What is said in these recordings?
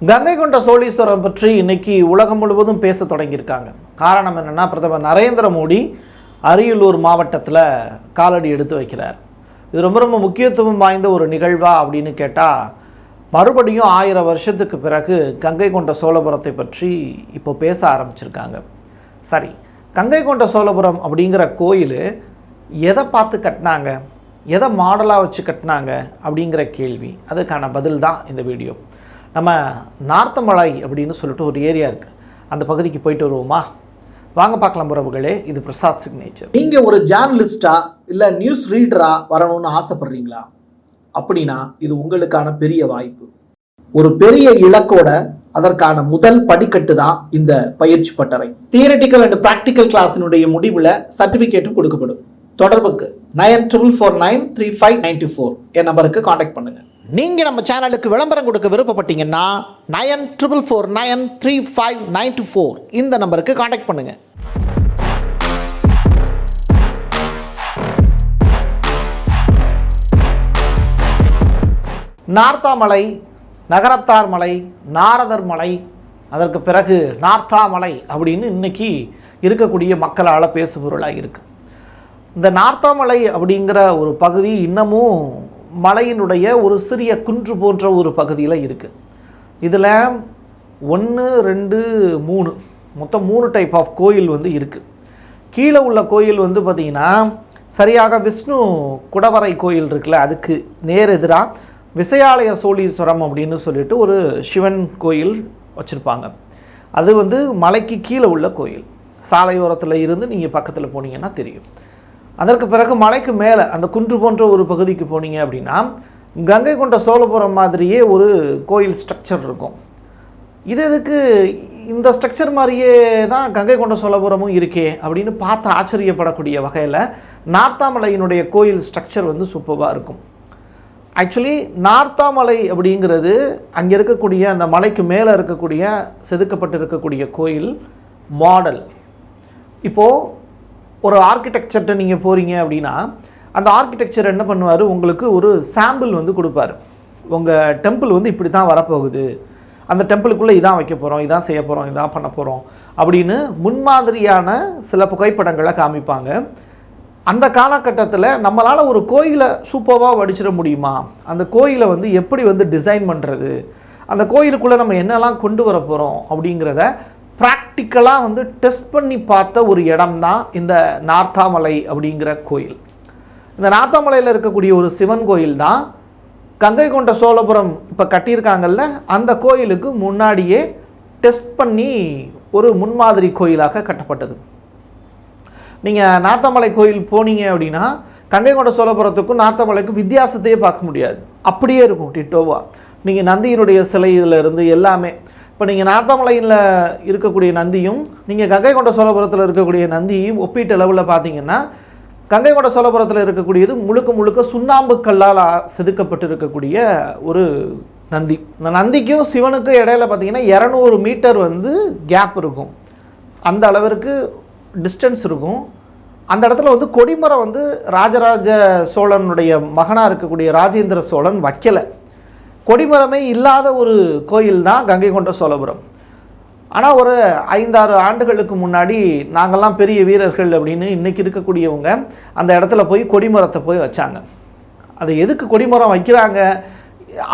கங்கை கொண்ட சோழீஸ்வரம் பற்றி இன்னைக்கு உலகம் முழுவதும் பேச தொடங்கியிருக்காங்க. காரணம் என்னன்னா பிரதமர் நரேந்திர மோடி அரியலூர் மாவட்டத்தில் காலடி எடுத்து வைக்கிறார். இது ரொம்ப ரொம்ப முக்கியத்துவம் வாய்ந்த ஒரு நிகழ்வா அப்படின்னு கேட்டால் மறுபடியும் ஆயிரம் வருஷத்துக்கு பிறகு கங்கை கொண்ட சோழபுரத்தை பற்றி இப்போ பேச ஆரம்பிச்சிருக்காங்க. சரி கங்கை கொண்ட சோழபுரம் அப்படிங்கிற கோயில் எதை பார்த்து கட்டினாங்க? எதை மாடலாக வச்சு கட்டினாங்க? அப்படிங்கிற கேள்வி. அதுக்கான பதில் தான் இந்த வீடியோ. நம்ம நார்த்தமலை அப்படின்னு சொல்லிட்டு ஒரு ஏரியா இருக்குது அந்த பகுதிக்கு போயிட்டு வருவோமா? வாங்க பார்க்கலாம் உறவுகளே இது பிரசாத் சிக்னேச்சர் நீங்க ஒரு ஜேர்னலிஸ்டா இல்ல நியூஸ் ரீடரா வரணும்னு ஆசைப்படுறீங்களா? அப்படின்னா இது உங்களுக்கான பெரிய வாய்ப்பு. ஒரு பெரிய இலக்கோட அதற்கான முதல் படிக்கட்டு தான் இந்த பயிற்சி பட்டறை. தியரட்டிக்கல் அண்ட் ப்ராக்டிக்கல் கிளாஸினுடைய முடிவில் சர்டிஃபிகேட்டும் கொடுக்கப்படும். தொடர்புக்கு nine triple four nine three five ninety four என் நம்பருக்கு காண்டாக்ட் பண்ணுங்கள் நீங்கள் நம்ம சேனலுக்கு விளம்பரம் கொடுக்க விருப்பப்பட்டீங்கன்னா nine triple four nine three five nine two four இந்த நம்பருக்கு காண்டாக்ட் பண்ணுங்கள் நார்த்தாமலை நகரத்தார் மலை நாரதர் மலை அதற்கு பிறகு நார்த்தாமலை அப்படின்னு இன்னைக்கு இருக்கக்கூடிய மக்களால் பேசுபொருளாக இருக்குது இந்த நார்த்தாமலை அப்படிங்கிற ஒரு பகுதி இன்னமும் மலையினுடைய ஒரு சிறிய குன்று போன்ற ஒரு பகுதியில் இருக்குது இதில் ஒன்று ரெண்டு மூணு மொத்தம் மூணு டைப் ஆஃப் கோயில் வந்து இருக்குது கீழே உள்ள கோயில் வந்து பார்த்திங்கன்னா சரியாக விஷ்ணு குடவரை கோயில் இருக்குல்ல அதுக்கு நேர் எதிராக விசயாலய சோழீஸ்வரம் அப்படின்னு சொல்லிட்டு ஒரு சிவன் கோயில் வச்சுருப்பாங்க. அது வந்து மலைக்கு கீழே உள்ள கோயில். சாலையோரத்தில் இருந்து நீங்கள் பக்கத்தில் போனீங்கன்னா தெரியும். அதற்கு பிறகு மலைக்கு மேலே அந்த குன்று போன்ற ஒரு பகுதிக்கு போனீங்க அப்படின்னா கங்கை கொண்ட சோழபுரம் மாதிரியே ஒரு கோயில் ஸ்ட்ரக்சர் இருக்கும். இது எதுக்கு இந்த ஸ்ட்ரக்சர் மாதிரியே தான் கங்கை கொண்ட சோழபுரமும் இருக்கே அப்படின்னு பார்த்து ஆச்சரியப்படக்கூடிய வகையில் நார்த்தாமலையினுடைய கோயில் ஸ்ட்ரக்சர் வந்து சூப்பராக இருக்கும். ஆக்சுவலி நார்த்தாமலை அப்படிங்கிறது அங்கே இருக்கக்கூடிய அந்த மலைக்கு மேலே இருக்கக்கூடிய செதுக்கப்பட்டு இருக்கக்கூடிய கோயில் மாடல் இப்போது ஒரு ஆர்கிடெக்சர்கிட்ட நீங்கள் போகிறீங்க அப்படின்னா அந்த ஆர்கிடெக்சர் என்ன பண்ணுவார்? உங்களுக்கு ஒரு சாம்பிள் வந்து கொடுப்பாரு. உங்கள் டெம்பிள் வந்து இப்படி தான் வரப்போகுது. அந்த டெம்பிளுக்குள்ளே இதான் வைக்க போகிறோம் இதான் செய்ய போகிறோம் இதான் பண்ண போகிறோம் அப்படின்னு முன்மாதிரியான சில புகைப்படங்களை காமிப்பாங்க. அந்த காலகட்டத்தில் நம்மளால் ஒரு கோயிலை சூப்பராக வடிச்சிட முடியுமா? அந்த கோயிலை வந்து எப்படி வந்து டிசைன் பண்ணுறது அந்த கோயிலுக்குள்ளே நம்ம என்னெல்லாம் கொண்டு வர போகிறோம் அப்படிங்கிறத ப்ராக்டிக்கலாக வந்து டெஸ்ட் பண்ணி பார்த்த ஒரு இடம் தான் இந்த நார்த்தாமலை அப்படிங்கிற கோயில். இந்த நார்த்தாமலையில் இருக்கக்கூடிய ஒரு சிவன் கோயில் தான் கங்கை கொண்ட சோழபுரம் இப்போ கட்டியிருக்காங்கல்ல அந்த கோயிலுக்கு முன்னாடியே டெஸ்ட் பண்ணி ஒரு முன்மாதிரி கோயிலாக கட்டப்பட்டது. நீங்கள் நார்த்தாமலை கோயில் போனீங்க அப்படின்னா கங்கை கொண்ட சோழபுரத்துக்கும் நார்த்தமலைக்கும் வித்தியாசத்தையே பார்க்க முடியாது. அப்படியே இருக்கும் டிட்டோவா. நீங்கள் நந்தியினுடைய சிலையிலிருந்து எல்லாமே இப்போ நீங்கள் நார்த்தமலையில் இருக்கக்கூடிய நந்தியும் நீங்கள் கங்கை கொண்ட சோழபுரத்தில் இருக்கக்கூடிய நந்தியும் ஒப்பீட்டு அளவில் பார்த்தீங்கன்னா கங்கை கொண்ட சோழபுரத்தில் இருக்கக்கூடியது முழுக்க முழுக்க சுண்ணாம்பு கல்லால் செதுக்கப்பட்டு இருக்கக்கூடிய ஒரு நந்தி. இந்த நந்திக்கும் சிவனுக்கும் இடையில பார்த்தீங்கன்னா இரநூறு மீட்டர் வந்து கேப் இருக்கும். அந்த அளவிற்கு டிஸ்டன்ஸ் இருக்கும். அந்த இடத்துல வந்து கொடிமரம் வந்து ராஜராஜ சோழனுடைய மகனாக இருக்கக்கூடிய ராஜேந்திர சோழன் வைக்கலை. கொடிமரமே இல்லாத ஒரு கோயில் தான் கங்கை கொண்ட சோழபுரம். ஆனால் ஒரு ஐந்தாறு ஆண்டுகளுக்கு முன்னாடி நாங்கள்லாம் பெரிய வீரர்கள் அப்படின்னு இன்னைக்கு இருக்கக்கூடியவங்க அந்த இடத்துல போய் கொடிமரத்தை போய் வச்சாங்க. அது எதுக்கு கொடிமரம் வைக்கிறாங்க?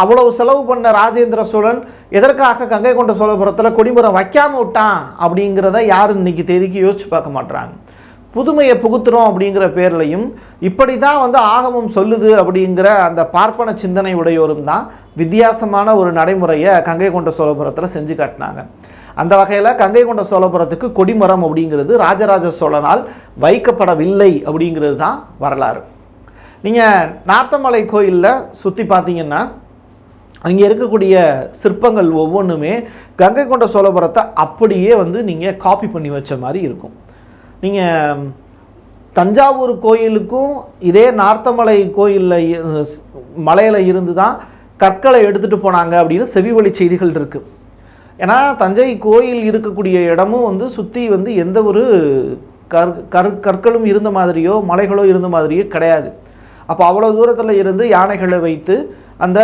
அவ்வளவு செலவு பண்ண ராஜேந்திர சோழன் எதற்காக கங்கை கொண்ட சோழபுரத்தில் கொடிமரம் வைக்காம விட்டான் அப்படிங்கிறத யாரும் இன்னைக்கு தேதிக்கு யோசிச்சு பார்க்க மாட்டுறாங்க புதுமையை புகுத்துறோம் அப்படிங்கிற பேர்லையும் இப்படி தான் வந்து ஆகமம் சொல்லுது அப்படிங்கிற அந்த பார்ப்பன சிந்தனை உடையோரும் தான் வித்தியாசமான ஒரு நடைமுறையை கங்கை கொண்ட சோழபுரத்தில் செஞ்சு காட்டினாங்க. அந்த வகையில் கங்கை கொண்ட சோழபுரத்துக்கு கொடிமரம் அப்படிங்கிறது ராஜராஜ சோழனால் வைக்கப்படவில்லை அப்படிங்கிறது தான் வரலாறு. நீங்கள் நார்த்தமலை கோயிலில் சுற்றி பார்த்தீங்கன்னா அங்கே இருக்கக்கூடிய சிற்பங்கள் ஒவ்வொன்றுமே கங்கை கொண்ட சோழபுரத்தை அப்படியே வந்து நீங்கள் காப்பி பண்ணி வச்ச மாதிரி இருக்கும். நீங்கள் தஞ்சாவூர் கோயிலுக்கும் இதே நார்த்தமலை கோயிலில் மலையில் இருந்து தான் கற்களை எடுத்துகிட்டு போனாங்க அப்படின்னு செவிவழி செய்திகள் இருக்குது ஏன்னா தஞ்சை கோயில் இருக்கக்கூடிய இடமும் வந்து சுற்றி வந்து எந்த ஒரு கற் கற் கற்களும் இருந்த மாதிரியோ மலைகளோ இருந்த மாதிரியோ கிடையாது. அப்போ அவ்வளோ தூரத்தில் இருந்து யானைகளை வைத்து அந்த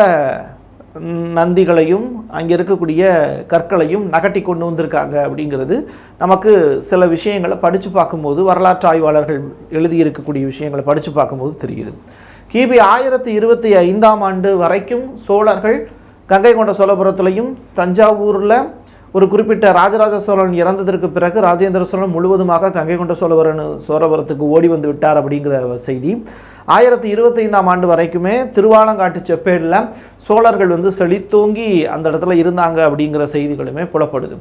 நந்திகளையும் அங்கே இருக்கக்கூடிய கற்களையும் நகட்டி கொண்டு வந்திருக்காங்க அப்படிங்கிறது நமக்கு சில விஷயங்களை படித்து பார்க்கும்போது வரலாற்று ஆய்வாளர்கள் எழுதியிருக்கக்கூடிய விஷயங்களை படித்து பார்க்கும்போது தெரியுது. கிபி ஆயிரத்தி இருபத்தி ஐந்தாம் ஆண்டு வரைக்கும் சோழர்கள் கங்கை கொண்ட சோழபுரத்துலையும் தஞ்சாவூரில் ஒரு குறிப்பிட்ட ராஜராஜ சோழன் இறந்ததற்கு பிறகு ராஜேந்திர சோழன் முழுவதுமாக கங்கை கொண்ட சோழவரன் சோழபுரத்துக்கு ஓடி வந்து விட்டார் அப்படிங்கிற செய்தி. ஆயிரத்தி இருபத்தைந்தாம் ஆண்டு வரைக்குமே திருவாலங்காட்டு செப்பேடில் சோழர்கள் வந்து செழித்தோங்கி அந்த இடத்துல இருந்தாங்க அப்படிங்கிற செய்திகளுமே புலப்படுது.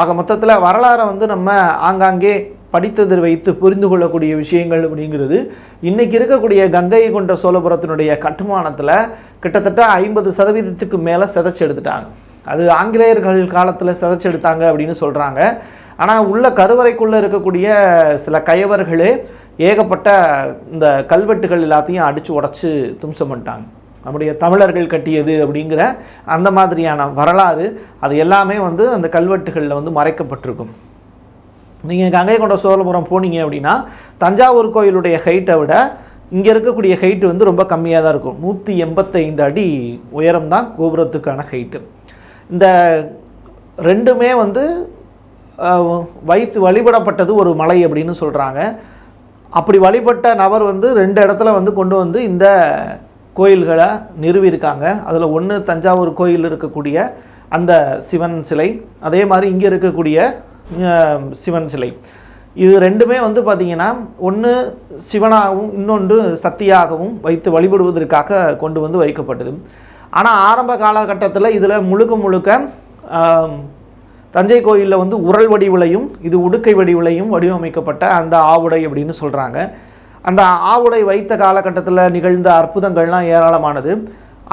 ஆக மொத்தத்தில் வரலாறை வந்து நம்ம ஆங்காங்கே படித்ததில் வைத்து புரிந்து கொள்ளக்கூடிய விஷயங்கள் அப்படிங்கிறது இன்றைக்கி இருக்கக்கூடிய கங்கை கொண்ட சோழபுரத்தினுடைய கட்டுமானத்தில் கிட்டத்தட்ட ஐம்பது சதவீதத்துக்கு மேலே சிதைச்சு எடுத்துட்டாங்க. அது ஆங்கிலேயர்கள் காலத்தில் சிதைச்செடுத்தாங்க அப்படின்னு சொல்கிறாங்க ஆனால் உள்ள கருவறைக்குள்ளே இருக்கக்கூடிய சில கயவர்களே ஏகப்பட்ட இந்த கல்வெட்டுகள் எல்லாத்தையும் அடித்து உடச்சி தும்சம் பண்ணிட்டாங்க. நம்முடைய தமிழர்கள் கட்டியது அப்படிங்கிற அந்த மாதிரியான வரலாறு அது எல்லாமே வந்து அந்த கல்வெட்டுகளில் வந்து மறைக்கப்பட்டிருக்கும். நீங்கள் கங்கை கொண்ட சோழபுரம் போனீங்க அப்படின்னா தஞ்சாவூர் கோயிலுடைய ஹைட்டை விட இங்கே இருக்கக்கூடிய ஹைட்டு வந்து ரொம்ப கம்மியாக தான் இருக்கும். நூற்றி எண்பத்தைந்து அடி உயரம் தான் கோபுரத்துக்கான ஹைட்டு இந்த ரெண்டுமே வந்து வைத்து வழிபடப்பட்டது ஒரு மலை அப்படின்னு சொல்கிறாங்க அப்படி வழிபட்ட நபர் வந்து ரெண்டு இடத்துல வந்து கொண்டு வந்து இந்த கோயில்களை நிறுவியிருக்காங்க. அதில் ஒன்று தஞ்சாவூர் கோயில் இருக்கக்கூடிய அந்த சிவன் சிலை அதே மாதிரி இங்கே இருக்கக்கூடிய சிவன் சிலை. இது ரெண்டுமே வந்து பார்த்திங்கன்னா ஒன்று சிவனாகவும் இன்னொன்று சக்தியாகவும் வைத்து வழிபடுவதற்காக கொண்டு வந்து வைக்கப்பட்டது. ஆனால் ஆரம்ப காலகட்டத்தில் இதில் முழுக்க முழுக்க தஞ்சை கோயிலில் வந்து உரல் வடிவிலையும் இது உடுக்கை வடிவிலையும் வடிவமைக்கப்பட்ட அந்த ஆவுடை அப்படின்னு சொல்கிறாங்க அந்த ஆவுடை வைத்த காலகட்டத்தில் நிகழ்ந்த அற்புதங்கள்லாம் ஏராளமானது.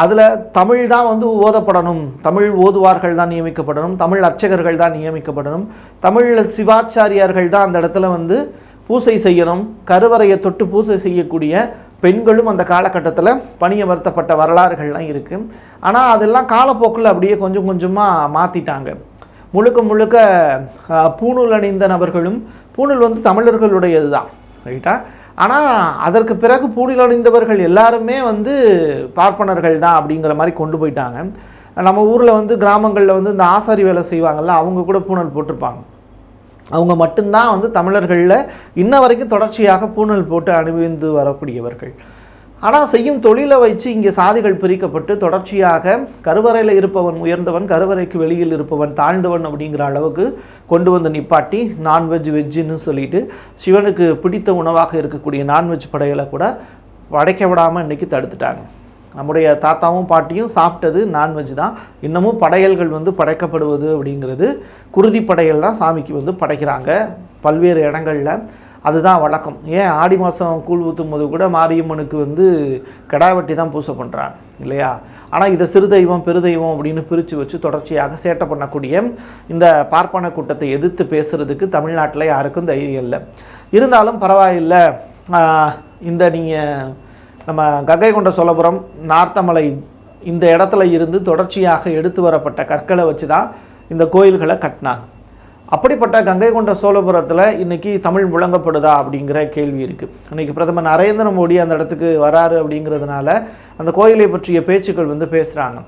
அதில் தமிழ் தான் வந்து ஓதப்படணும். தமிழ் ஓதுவார்கள் தான் நியமிக்கப்படணும். தமிழ் அர்ச்சகர்கள் தான் நியமிக்கப்படணும். தமிழ் சிவாச்சாரியார்கள் தான் அந்த இடத்துல வந்து பூசை செய்யணும். கருவறையை தொட்டு பூசை செய்யக்கூடிய பெண்களும் அந்த காலகட்டத்தில் பணியமர்த்தப்பட்ட வரலாறுகள்லாம் இருக்குது ஆனால் அதெல்லாம் காலப்போக்கில் அப்படியே கொஞ்சம் கொஞ்சமாக மாற்றிட்டாங்க முழுக்க முழுக்க பூணூல் அணிந்த நபர்களும் பூணூல் வந்து தமிழர்களுடையது தான் ரைட்டா? ஆனால் அதற்கு பிறகு பூணூல் அணிந்தவர்கள் எல்லாருமே வந்து பார்ப்பனர்கள் தான் அப்படிங்கிற மாதிரி கொண்டு போயிட்டாங்க. நம்ம ஊரில் வந்து கிராமங்களில் வந்து இந்த ஆசாரி வேலை செய்வாங்கள்ல அவங்க கூட பூணல் போட்டிருப்பாங்க. அவங்க மட்டும்தான் வந்து தமிழர்களில் இன்ன வரைக்கும் தொடர்ச்சியாக பூணல் போட்டு அணிவிந்து வரக்கூடியவர்கள். ஆனால் செய்யும் தொழிலை வச்சு இங்கே சாதிகள் பிரிக்கப்பட்டு தொடர்ச்சியாக கருவறையில் இருப்பவன் உயர்ந்தவன் கருவறைக்கு வெளியில் இருப்பவன் தாழ்ந்தவன் அப்படிங்கிற அளவுக்கு கொண்டு வந்து நிப்பாட்டி நான்வெஜ் வெஜ்ஜுன்னு சொல்லிட்டு சிவனுக்கு பிடித்த உணவாக இருக்கக்கூடிய நான்வெஜ் படைகளை கூட படைக்க விடாமல் இன்றைக்கி தடுத்துட்டாங்க. நம்முடைய தாத்தாவும் பாட்டியும் சாப்பிட்டது நான்வெஜ் தான். இன்னமும் படையல்கள் வந்து படைக்கப்படுவது அப்படிங்கிறது குருதி படையல் தான் சாமிக்கு வந்து படைக்கிறாங்க பல்வேறு இடங்களில். அதுதான் வழக்கம். ஏன் ஆடி மாதம் கூழ் ஊற்றும் போது கூட மாரியம்மனுக்கு வந்து கெடாவெட்டி தான் பூசை பண்ணுறாங்க இல்லையா? ஆனால் இதை சிறு தெய்வம் பெருதெய்வம் அப்படின்னு பிரித்து வச்சு தொடர்ச்சியாக சேட்டை பண்ணக்கூடிய இந்த பார்ப்பன கூட்டத்தை எதிர்த்து பேசுகிறதுக்கு தமிழ்நாட்டில் யாருக்கும் தைரியம் இல்லை. இருந்தாலும் பரவாயில்லை. இந்த நீங்கள் நம்ம கங்கை கொண்ட சோழபுரம் நார்த்தமலை இந்த இடத்துல இருந்து தொடர்ச்சியாக எடுத்து வரப்பட்ட கற்களை வச்சு தான் இந்த கோயில்களை கட்டினாங்க. அப்படிப்பட்ட கங்கை கொண்ட சோழபுரத்தில் இன்னைக்கு தமிழ் முழங்கப்படுதா அப்படிங்கிற கேள்வி இருக்குது இன்றைக்கி பிரதமர் நரேந்திர மோடி அந்த இடத்துக்கு வராரு அப்படிங்கிறதுனால அந்த கோயிலை பற்றிய பேச்சுக்கள் வந்து பேசுகிறாங்க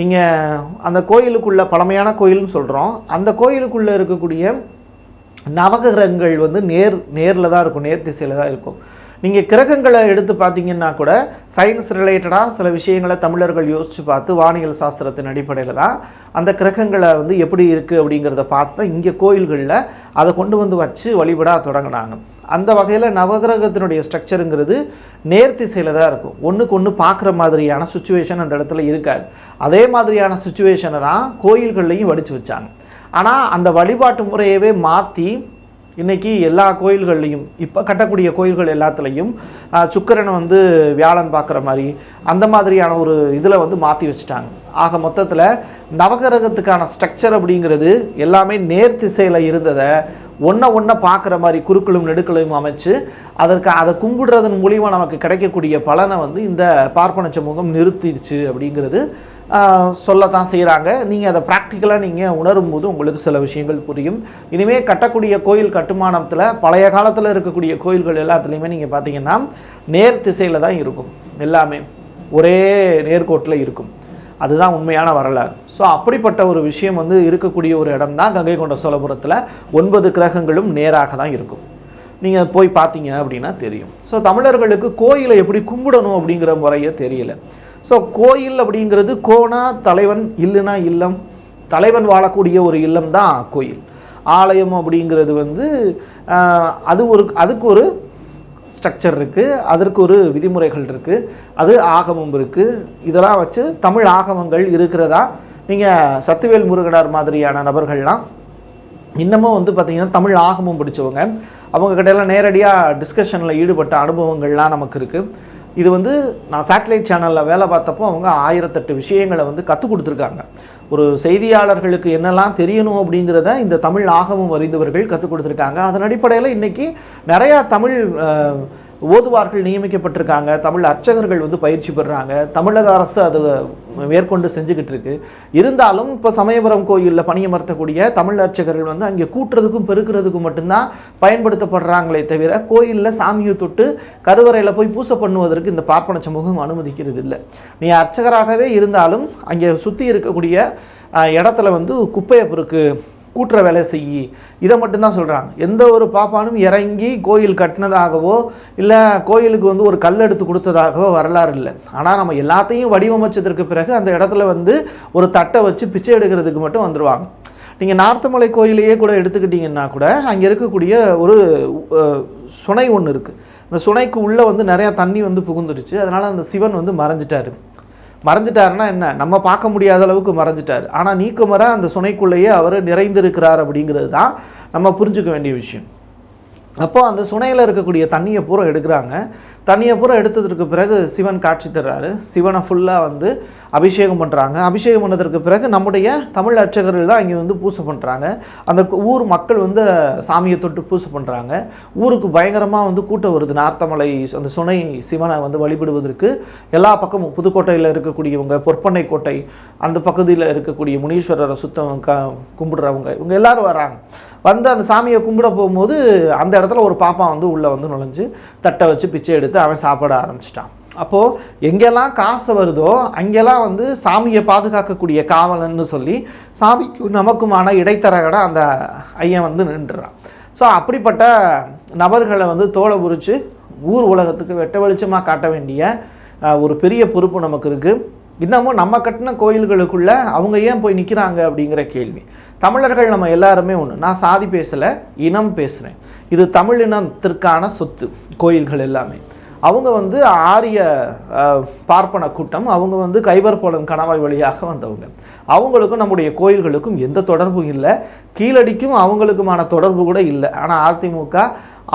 நீங்கள் அந்த கோயிலுக்குள்ளே பழமையான கோயில்னு சொல்கிறோம் அந்த கோயிலுக்குள்ளே இருக்கக்கூடிய நவகிரகங்கள் வந்து நேர் நேரில் தான் இருக்கும் நேர் திசையில் தான் இருக்கும். நீங்கள் கிரகங்களை எடுத்து பார்த்தீங்கன்னா கூட சயின்ஸ் ரிலேட்டடாக சில விஷயங்களை தமிழர்கள் யோசித்து பார்த்து வானியல் சாஸ்திரத்தின் அடிப்படையில் தான் அந்த கிரகங்களை வந்து எப்படி இருக்குது அப்படிங்கிறத பார்த்து தான் இங்கே கோயில்களில் அதை கொண்டு வந்து வச்சு வழிபட தொடங்கினாங்க. அந்த வகையில் நவகிரகத்தினுடைய ஸ்ட்ரக்சருங்கிறது நேர்த்திசையில் தான் இருக்கும். ஒன்றுக்கு ஒன்று பார்க்குற மாதிரியான சுச்சுவேஷன் அந்த இடத்துல இருக்காது. அதே மாதிரியான சுச்சுவேஷனை தான் கோயில்கள்லையும் வடித்து வச்சாங்க. ஆனால் அந்த வழிபாட்டு முறையவே மாற்றி இன்னைக்கு எல்லா கோயில்கள்லையும் இப்போ கட்டக்கூடிய கோயில்கள் எல்லாத்துலேயும் சுக்கரனை சுக்கிரனை வந்து வியாழன் பார்க்குற மாதிரி அந்த மாதிரியான ஒரு இதில் வந்து மாற்றி வச்சுட்டாங்க. ஆக மொத்தத்தில் நவகிரகத்துக்கான ஸ்ட்ரக்சர் அப்படிங்கிறது எல்லாமே நேர் திசையில் இருந்ததை ஒன்றை ஒன்றை பார்க்குற மாதிரி குறுக்களும் நெடுக்களையும் அமைச்சு அதற்கு அதை கும்பிடுறதன் மூலிமா நமக்கு கிடைக்கக்கூடிய பலனை வந்து இந்த பார்ப்பன சமூகம் நிறுத்திடுச்சு அப்படிங்கிறது சொல்லத்தான் செய்கிறாங்க நீங்கள் அதை ப்ராக்டிக்கலாக நீங்கள் உணரும் போது உங்களுக்கு சில விஷயங்கள் புரியும். இனிமேல் கட்டக்கூடிய கோயில் கட்டுமானத்தில் பழைய காலத்தில் இருக்கக்கூடிய கோயில்கள் எல்லாத்துலேயுமே நீங்கள் பார்த்தீங்கன்னா நேர் திசையில் தான் இருக்கும். எல்லாமே ஒரே நேர்கோட்டில் இருக்கும். அதுதான் உண்மையான வரலாறு. ஸோ அப்படிப்பட்ட ஒரு விஷயம் வந்து இருக்கக்கூடிய ஒரு இடம் தான் கங்கை கொண்ட சோழபுரத்தில் ஒன்பது கிரகங்களும் நேராக தான் இருக்கும். நீங்கள் போய் பார்த்தீங்க அப்படின்னா தெரியும். ஸோ தமிழர்களுக்கு கோயிலை எப்படி கும்பிடணும் அப்படிங்கிற முறையே தெரியல. ஸோ கோயில் அப்படிங்கிறது கோனா தலைவன் இல்லைனா இல்லம். தலைவன் வாழக்கூடிய ஒரு இல்லம் தான் கோயில். ஆலயம் அப்படிங்கிறது வந்து அது ஒரு அதுக்கு ஒரு ஸ்ட்ரக்சர் இருக்குது அதற்கு ஒரு விதிமுறைகள் இருக்குது அது ஆகமம் இருக்குது இதெல்லாம் வச்சு தமிழ் ஆகமங்கள் இருக்கிறதா? நீங்கள் சத்துவேல் முருகனார் மாதிரியான நபர்கள்லாம் இன்னமும் வந்து பார்த்திங்கன்னா தமிழ் ஆகமம் பிடிச்சவங்க. அவங்க கிட்ட எல்லாம் நேரடியாக டிஸ்கஷனில் ஈடுபட்ட அனுபவங்கள்லாம் நமக்கு இருக்குது இது வந்து நான் சேட்டலைட் சேனலில் வேலை பார்த்தப்போ அவங்க ஆயிரத்தெட்டு விஷயங்களை வந்து கற்றுக் கொடுத்துருக்காங்க. ஒரு செய்தியாளர்களுக்கு என்னெல்லாம் தெரியணும் அப்படிங்கிறத இந்த தமிழ் ஆகமம் அறிந்தவர்கள் கற்றுக் கொடுத்துருக்காங்க. அதன் அடிப்படையில் இன்றைக்கி நிறையா தமிழ் ஓதுவார்கள் நியமிக்கப்பட்டிருக்காங்க. தமிழ் அர்ச்சகர்கள் வந்து பயிற்சி பெறுறாங்க தமிழக அரசு அது மேற்கொண்டு செஞ்சுக்கிட்டு இருக்கு. இருந்தாலும் இப்போ சமயபுரம் கோயிலில் பணியமர்த்தக்கூடிய தமிழ் அர்ச்சகர்கள் வந்து அங்கே கூட்டுறதுக்கும் பெருக்கிறதுக்கும் மட்டும்தான் பயன்படுத்தப்படுறாங்களே தவிர கோயிலில் சாமியை தொட்டு கருவறையில் போய் பூசை பண்ணுவதற்கு இந்த பார்ப்பன சமூகம் அனுமதிக்கிறது இல்லை. நீ அர்ச்சகராகவே இருந்தாலும் அங்கே சுற்றி இருக்கக்கூடிய இடத்துல வந்து குப்பையை பொறுக்கு கூட்டுற வேலை செய்யி. இதை மட்டும்தான் சொல்கிறாங்க எந்த ஒரு பாப்பானும் இறங்கி கோயில் கட்டினதாகவோ இல்லை கோயிலுக்கு வந்து ஒரு கல் எடுத்து கொடுத்ததாகவோ வரலாறு இல்லை. ஆனால் நம்ம எல்லாத்தையும் வடிவமைச்சதற்கு பிறகு அந்த இடத்துல வந்து ஒரு தட்டை வச்சு பிச்சை எடுக்கிறதுக்கு மட்டும் வந்துடுவாங்க நீங்கள் நார்த்தமலை கோயிலையே கூட எடுத்துக்கிட்டிங்கன்னா கூட அங்கே இருக்கக்கூடிய ஒரு சுனை ஒன்று இருக்குது அந்த சுனைக்கு உள்ளே வந்து நிறையா தண்ணி வந்து புகுந்துருச்சு. அதனால் அந்த சிவன் வந்து மறைஞ்சிட்டாரு. மறைஞ்சிட்டாருன்னா என்ன? நம்ம பார்க்க முடியாத அளவுக்கு மறைஞ்சிட்டார். ஆனால் நீக்கமர அந்த சுனைக்குள்ளேயே அவர் நிறைந்திருக்கிறார் அப்படிங்கிறது தான் நம்ம புரிஞ்சுக்க வேண்டிய விஷயம். அப்போது அந்த சுனையில் இருக்கக்கூடிய தண்ணியை பூரா எடுக்கிறாங்க. தண்ணியை பூரா எடுத்ததற்கு பிறகு சிவன் காட்சி தர்றாரு. சிவனை ஃபுல்லாக வந்து அபிஷேகம் பண்ணுறாங்க அபிஷேகம் பண்ணதற்கு பிறகு நம்முடைய தமிழ் அர்ச்சகர்கள் தான் இங்கே வந்து பூசை பண்ணுறாங்க அந்த ஊர் மக்கள் வந்து சாமியை தொட்டு பூசை பண்ணுறாங்க ஊருக்கு பயங்கரமாக வந்து கூட்டம் வருது. நார்த்தமலை அந்த சுனை சிவனை வந்து வழிபடுவதற்கு. எல்லா பக்கமும் புதுக்கோட்டையில் இருக்கக்கூடியவங்க பொற்பனை கோட்டை அந்த பகுதியில் இருக்கக்கூடிய முனீஸ்வரரை சுத்தம் க கும்பிடுறவங்க இவங்க எல்லாரும் வராங்க. வந்து அந்த சாமியை கும்பிட போகும்போது அந்த இடத்துல ஒரு பாப்பா வந்து உள்ளே வந்து நுழைஞ்சு தட்டை வச்சு பிச்சை எடுத்து அவன் சாப்பிட ஆரம்பிச்சிட்டான். அப்போது எங்கெல்லாம் காசு வருதோ அங்கெல்லாம் வந்து சாமியை பாதுகாக்கக்கூடிய காவலன்னு சொல்லி சாமிக்கும் நமக்குமான இடைத்தரகடை அந்த ஐயன் வந்து நின்றுறான். ஸோ அப்படிப்பட்ட நபர்களை வந்து தோலை உரித்து ஊர் உலகத்துக்கு வெட்ட வெளிச்சமாக காட்ட வேண்டிய ஒரு பெரிய பொறுப்பு நமக்கு இருக்குது இன்னமும் நம்ம கட்டின கோயில்களுக்குள்ளே அவங்க ஏன் போய் நிற்கிறாங்க அப்படிங்கிற கேள்வி. தமிழர்கள் நம்ம எல்லாருமே ஒன்று நான் சாதி பேசலை இனம் பேசுகிறேன் இது தமிழ் இனத்திற்கான சொத்து கோயில்கள் எல்லாமே. அவங்க வந்து ஆரிய பார்ப்பன கூட்டம் அவங்க வந்து கைபர் போலன் கணவாய் வழியாக வந்தவங்க. அவங்களுக்கும் நம்முடைய கோயில்களுக்கும் எந்த தொடர்பும் இல்லை. கீழடிக்கும் அவங்களுக்குமான தொடர்பு கூட இல்லை. ஆனால் அதிமுக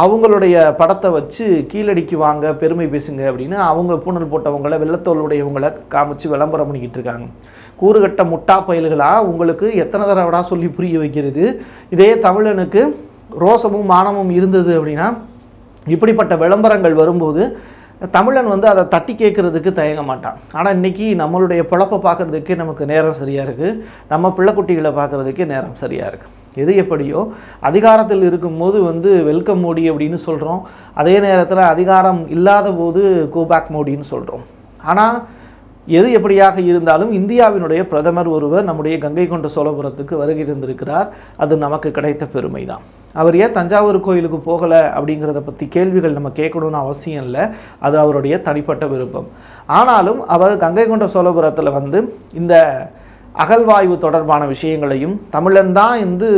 அவங்களுடைய படத்தை வச்சு கீழடிக்கு வாங்க பெருமை பேசுங்க அப்படின்னு அவங்க பூணல் போட்டவங்கள வெள்ளத்தோலுடையவங்களை காமிச்சு விளம்பரம் பண்ணிக்கிட்டு இருக்காங்க. கூறுகட்ட முட்டா பயல்களாக உங்களுக்கு எத்தனை தடவைடா சொல்லி புரிய வைக்கிறது? இதே தமிழனுக்கு ரோசமும் மானமும் இருந்தது அப்படின்னா இப்படிப்பட்ட விளம்பரங்கள் வரும்போது தமிழன் வந்து அதை தட்டி கேட்குறதுக்கு தயங்க மாட்டான். ஆனால் இன்னைக்கு நம்மளுடைய பிழப்பை பார்க்குறதுக்கே நமக்கு நேரம் சரியாக இருக்குது நம்ம பிள்ளைக்குட்டிகளை பார்க்கறதுக்கே நேரம் சரியாக இருக்குது எது எப்படியோ அதிகாரத்தில் இருக்கும்போது வந்து வெல்கம் மோடி அப்படின்னு சொல்கிறோம் அதே நேரத்தில் அதிகாரம் இல்லாத போது கோபேக் மோடின்னு சொல்கிறோம் ஆனால் எது எப்படியாக இருந்தாலும் இந்தியாவினுடைய பிரதமர் ஒருவர் நம்முடைய கங்கை கொண்ட சோழபுரத்துக்கு வருகை தந்திருக்கிறார். அது நமக்கு கிடைத்த பெருமை தான் அவர் ஏன் தஞ்சாவூர் கோயிலுக்கு போகலை அப்படிங்கிறத பற்றி கேள்விகள் நம்ம கேட்கணும்னு அவசியம் இல்லை. அது அவருடைய தனிப்பட்ட விருப்பம். ஆனாலும் அவர் கங்கை கொண்ட சோழபுரத்தில் வந்து இந்த அகழ்வாய்வு தொடர்பான விஷயங்களையும் தமிழன் தான் வந்து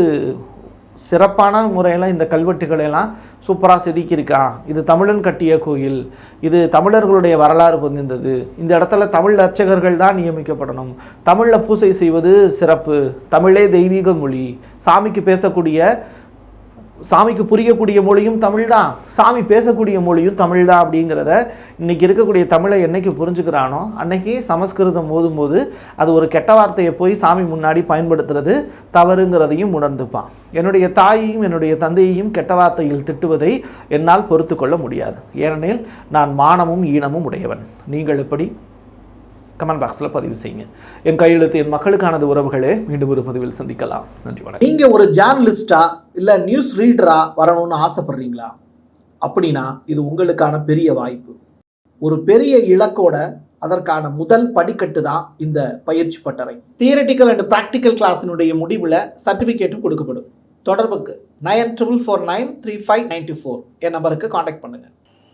சிறப்பான முறையில் இந்த கல்வெட்டுகளெல்லாம் சூப்பராக செதுக்கியிருக்கான் இது தமிழன் கட்டிய கோயில். இது தமிழர்களுடைய வரலாறு பொதிந்தது. இந்த இடத்துல தமிழ் அர்ச்சகர்கள் தான் நியமிக்கப்படணும். தமிழில் பூசை செய்வது சிறப்பு. தமிழே தெய்வீக மொழி. சாமிக்கு பேசக்கூடிய சாமிக்கு புரியக்கூடிய மொழியும் தமிழ் தான் சாமி பேசக்கூடிய மொழியும் தமிழ் தான் அப்படிங்கிறத இன்றைக்கி இருக்கக்கூடிய தமிழை என்னைக்கு புரிஞ்சுக்கிறானோ அன்னைக்கு சமஸ்கிருதம் ஓதும்போது அது ஒரு கெட்ட வார்த்தையை போய் சாமி முன்னாடி பயன்படுத்துறது தவறுங்கிறதையும் உணர்ந்துப்பான். என்னுடைய தாயையும் என்னுடைய தந்தையையும் கெட்ட வார்த்தையில் திட்டுவதை என்னால் பொறுத்து கொள்ள முடியாது. ஏனெனில் நான் மானமும் ஈனமும் உடையவன். நீங்கள் எப்படி? கமெண்ட் பாக்ஸில் பதிவு செய்யுங்க. என் கையெழுத்து என் மக்களுக்கானது உறவுகளே மீண்டும் ஒரு பதிவில் சந்திக்கலாம். நன்றி வணக்கம். நீங்கள் ஒரு ஜேர்னலிஸ்டா இல்லை நியூஸ் ரீடரா வரணும்னு ஆசைப்படுறீங்களா? அப்படின்னா இது உங்களுக்கான பெரிய வாய்ப்பு. ஒரு பெரிய இலக்கோட அதற்கான முதல் படிக்கட்டு தான் இந்த பயிற்சி பட்டறை. தியரட்டிக்கல் அண்ட் ப்ராக்டிக்கல் கிளாஸினுடைய முடிவில் சர்டிஃபிகேட்டும் கொடுக்கப்படும். தொடர்புக்கு nine triple four nine three five ninety four என் நம்பருக்கு காண்டாக்ட் பண்ணுங்கள்